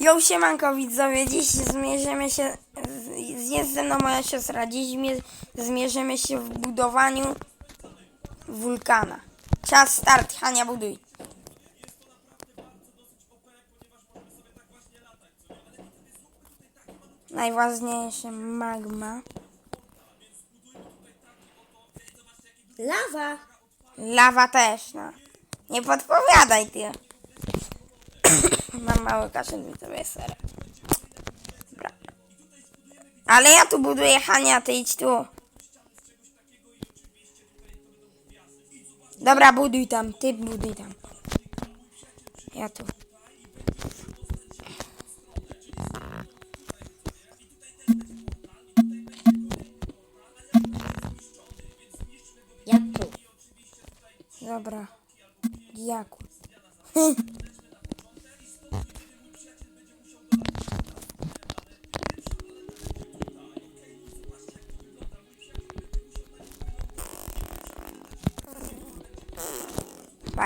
Jo, siemanko widzowie, dziś zmierzymy się, z- jest ze mną moja siostra, dziś mie- zmierzymy się w budowaniu wulkana. Czas start, Hania buduj. Najważniejsze magma. Lawa. Lawa też, no. Nie podpowiadaj ty. Mam mały kaszel widzowie, ser. Dobra. Ale ja tu buduję, Hania, ty idź tu. Dobra, buduj tam, ty buduj tam. Ja tu. Ja tu. Dobra. Jaku.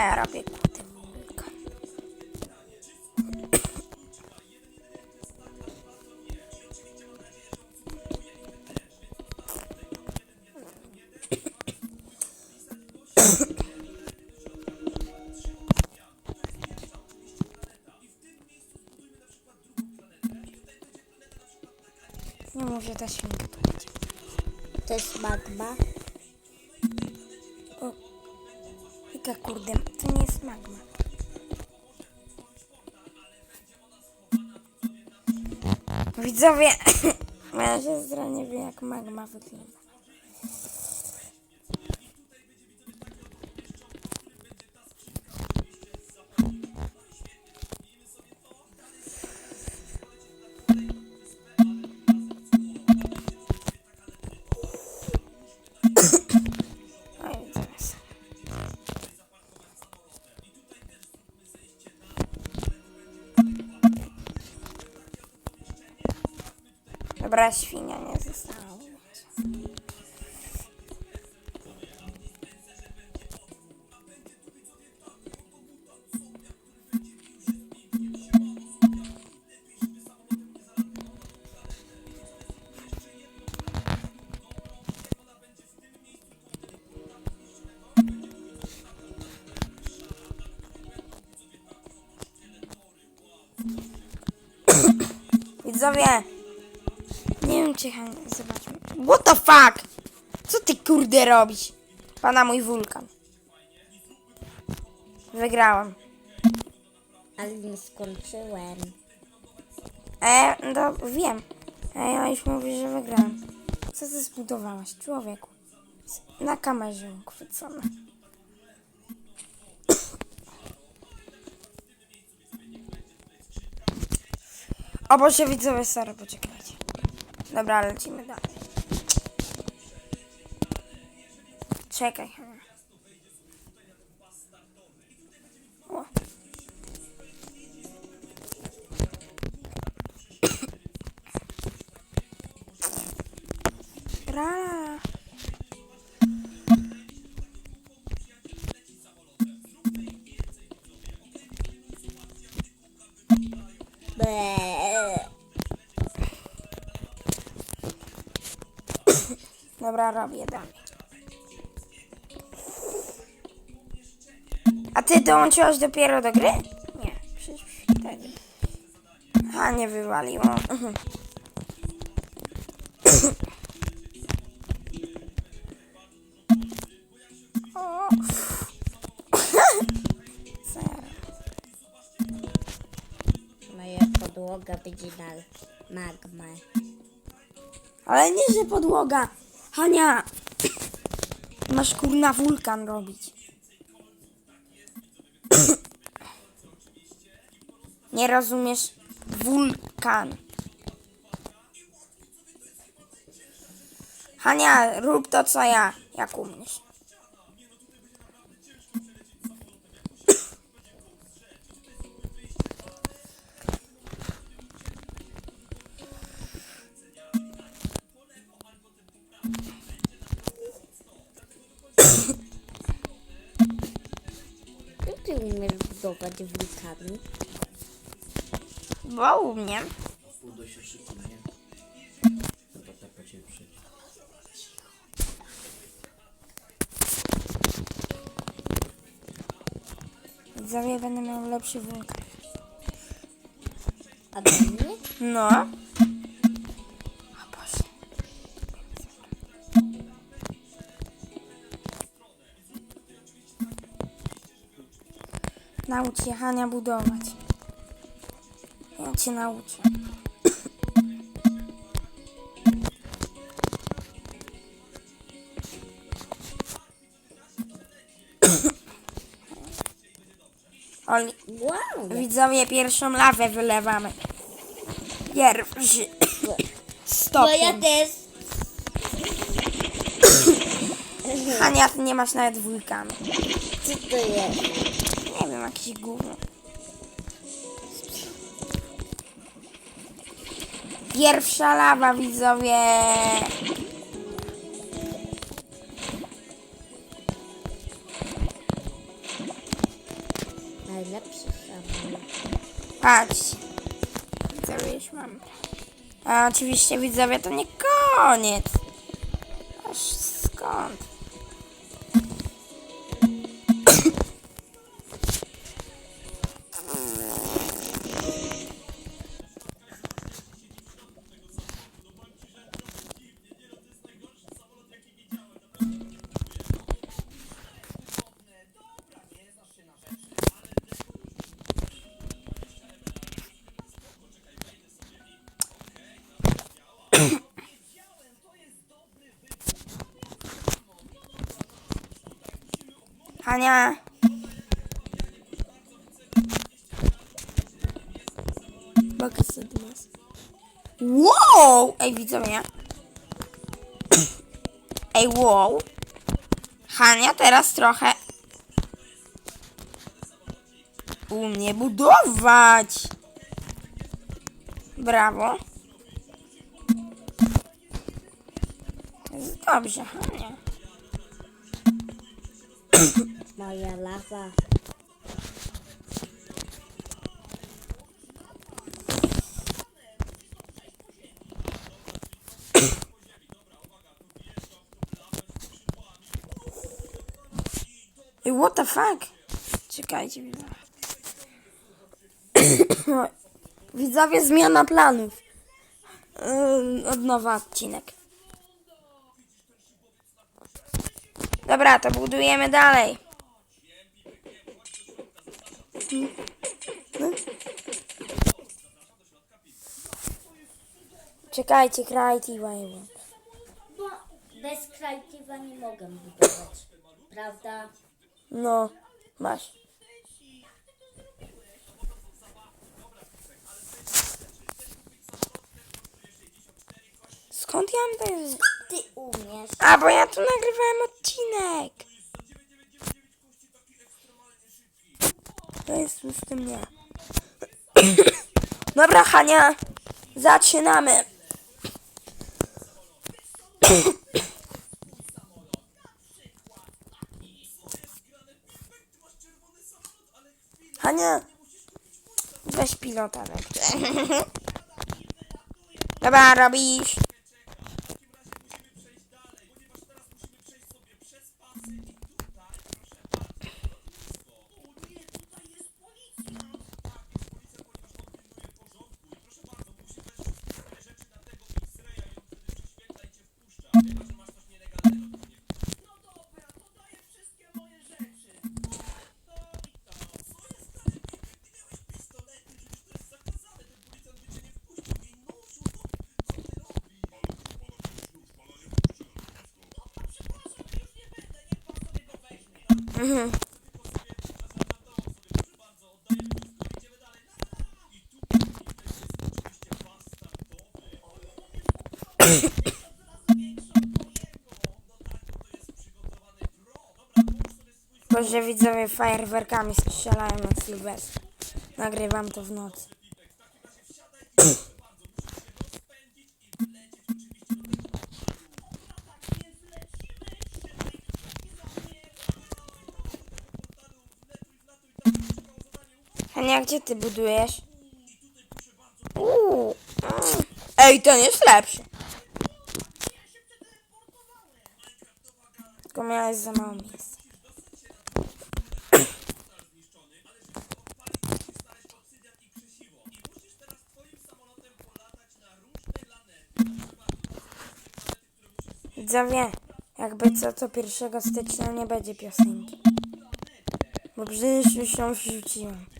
ja robię ty wulkan. Nie może ta świnka będzie. To jest magma. Jaka kurde, to nie jest magma. Widzowie, moja siostra nie wie jak magma wygląda. Dobra, świnia nie została. Widzowie, nie wiem czy Hania, zobaczmy. What the fuck? Co ty kurde robisz? Pana mój wulkan. Wygrałam. Ale nie skończyłem. E, no wiem. E, ja już mówię, że wygrałam. Co ty zbudowałaś, człowieku? Na kamerze uchwycone. O Boże, widzowie, sorry, poczekajcie. Dobra, lecimy dalej. Czekaj. O. Ra. Ble. Dobra, robię dalej. A ty dołączyłaś dopiero do gry? Nie, przecież wtedy. A, nie wywaliło. Moja podłoga będzie na magmę. Ale nie, że podłoga. Hania, masz kurna wulkan robić. Nie rozumiesz? Wulkan. Hania, rób to co ja, jak umiesz. Jak ty umiesz budować wulkany? Bo u mnie. Pół do się szykuje. Chyba po ciebie przyjdzie. Widzowie, będę miał lepszy wulkan. A do mnie? No. Naucz się Hania budować. Ja cię nauczę. Oli, Wow! widzowie, pierwszą lawę wylewamy. Pierwszy. Bo Stopień. ja też. Hania, ty nie masz nawet wulkanu. Co to jest? Nie wiem, jakiś gówno. Pierwsza lawa, widzowie. Najlepszy samolot. Patrzcie. Widzowie, już mam. A oczywiście, widzowie, to nie koniec. Aż skąd? Hania. Sobie nas. Wow! Ej, widzowie. Ej, wow. Hania teraz trochę umie budować. Brawo. Dobrze, Hania. Moja lawa. Ej, what the fuck? Czekajcie, widzowie. widzowie, zmiana planów. Yy, od nowa odcinek. Dobra, to budujemy dalej. Czekajcie, Creative Island. Bo bez kreatywa nie mogę budować. Prawda? No, masz. Skąd ja mam ten... Ty umiesz. A, bo ja tu nagrywałem odcinek. To jest z tym nie. Dobra, Hania. Zaczynamy. Hania. Weź pilota. Dobra, robisz. Boże widzowie fajerwerkami strzelają na Sylwestra. Nagrywam to w nocy. Hania, gdzie ty budujesz? Mm. Ej, ten jest lepszy. Tylko miałeś za mało miejsca. Widzowie, jakby co, to 1 stycznia nie będzie piosenki. Bo przecież już ją wrzuciłem.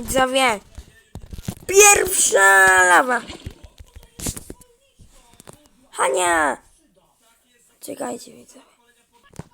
Widzowie, pierwsza lawa. Hania! Czekajcie, widzowie.